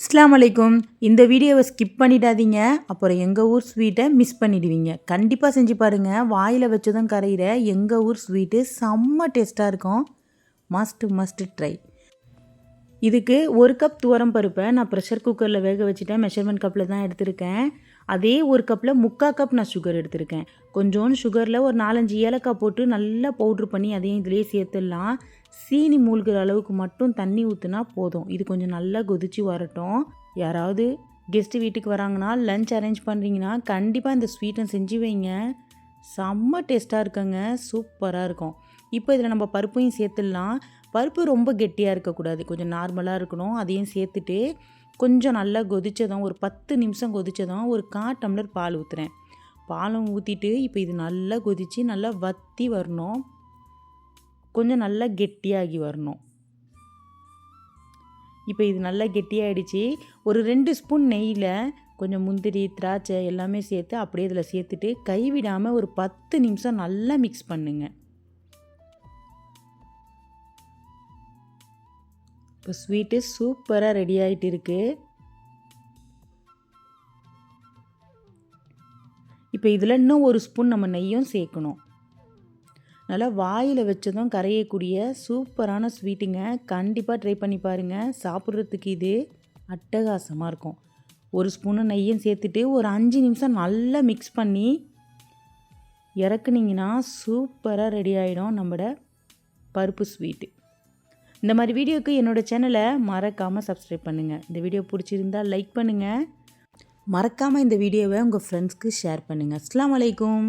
இஸ்லாம் அலைக்கும். இந்த வீடியோவை ஸ்கிப் பண்ணிடாதீங்க. அப்புறம் எங்கள் ஊர் ஸ்வீட்டை மிஸ் பண்ணிடுவீங்க. கண்டிப்பாக செஞ்சு பாருங்கள் வாயில் வச்சதும் கரையிற. எங்கள் ஊர் ஸ்வீட்டு செம்ம டேஸ்ட்டாக இருக்கும். மஸ்ட் மஸ்ட் ட்ரை இதுக்கு ஒரு கப் துவரம் பருப்பை நான் ப்ரெஷர் குக்கரில் வேக வச்சுட்டேன். மெஷர்மெண்ட் கப்பில் தான் எடுத்திருக்கேன். அதே ஒரு கப்பில் முக்கால் கப் நான் சுகர் எடுத்திருக்கேன். கொஞ்சோண்டு சுகரில் ஒரு நாலஞ்சு ஏலக்காய் போட்டு நல்லா பவுட்ரு பண்ணி அதையும் இதிலேயே சேர்த்துடலாம். சீனி மூழ்கிற அளவுக்கு மட்டும் தண்ணி ஊற்றுனா போதும். இது கொஞ்சம் நல்லா கொதிச்சு வரட்டும். யாராவது கெஸ்ட்டு வீட்டுக்கு வராங்கன்னா லஞ்ச் அரேஞ்ச் பண்ணுறீங்கன்னா கண்டிப்பாக இந்த ஸ்வீட்டை செஞ்சு வைங்க. செம்ம டேஸ்ட்டாக இருக்குங்க. சூப்பராக இருக்கும். இப்போ இதில் நம்ம பருப்பையும் சேர்த்துடலாம். பருப்பு ரொம்ப கெட்டியாக இருக்கக்கூடாது. கொஞ்சம் நார்மலாக இருக்கணும். அதையும் சேர்த்துட்டு கொஞ்சம் நல்லா கொதித்ததும் ஒரு பத்து நிமிஷம் கொதித்ததும் ஒரு கா டம்ளர் பால் ஊற்றுறேன் பாலும் ஊற்றிட்டு இப்போ இது நல்லா கொதித்து நல்லா வத்தி வரணும். கொஞ்சம் நல்லா கெட்டியாகி வரணும். இப்போ இது நல்லா கெட்டியாகிடுச்சு ஒரு ரெண்டு ஸ்பூன் நெய்யில் கொஞ்சம் முந்திரி திராட்சை எல்லாமே சேர்த்து அப்படியே இதில் சேர்த்துட்டு கைவிடாமல் ஒரு பத்து நிமிஷம் நல்லா மிக்ஸ் பண்ணுங்கள் இப்போ ஸ்வீட்டு சூப்பராக ரெடி ஆகிட்டு இருக்குது இப்போ இதில் இன்னும் ஒரு ஸ்பூன் நம்ம நெய்யும் சேர்க்கணும். நல்லா வாயில் வச்சதும் கரையக்கூடிய சூப்பரான ஸ்வீட்டுங்க. கண்டிப்பாக ட்ரை பண்ணி பாருங்கள் சாப்பிட்றதுக்கு இது அட்டகாசமாக இருக்கும். ஒரு ஸ்பூனு நெய்யும் சேர்த்துட்டு ஒரு அஞ்சு நிமிஷம் நல்லா மிக்ஸ் பண்ணி இறக்குனீங்கன்னா சூப்பராக ரெடி ஆகிடும் நம்மளோட பருப்பு ஸ்வீட்டு. இந்த மாதிரி வீடியோக்கு என்னோடய சேனலை மறக்காமல் சப்ஸ்கிரைப் பண்ணுங்கள் இந்த வீடியோ பிடிச்சிருந்தா லைக் பண்ணுங்கள் மறக்காமல் இந்த வீடியோவை உங்கள் ஃப்ரெண்ட்ஸ்க்கு ஷேர் பண்ணுங்கள் அஸ்லாம் வலைக்கும்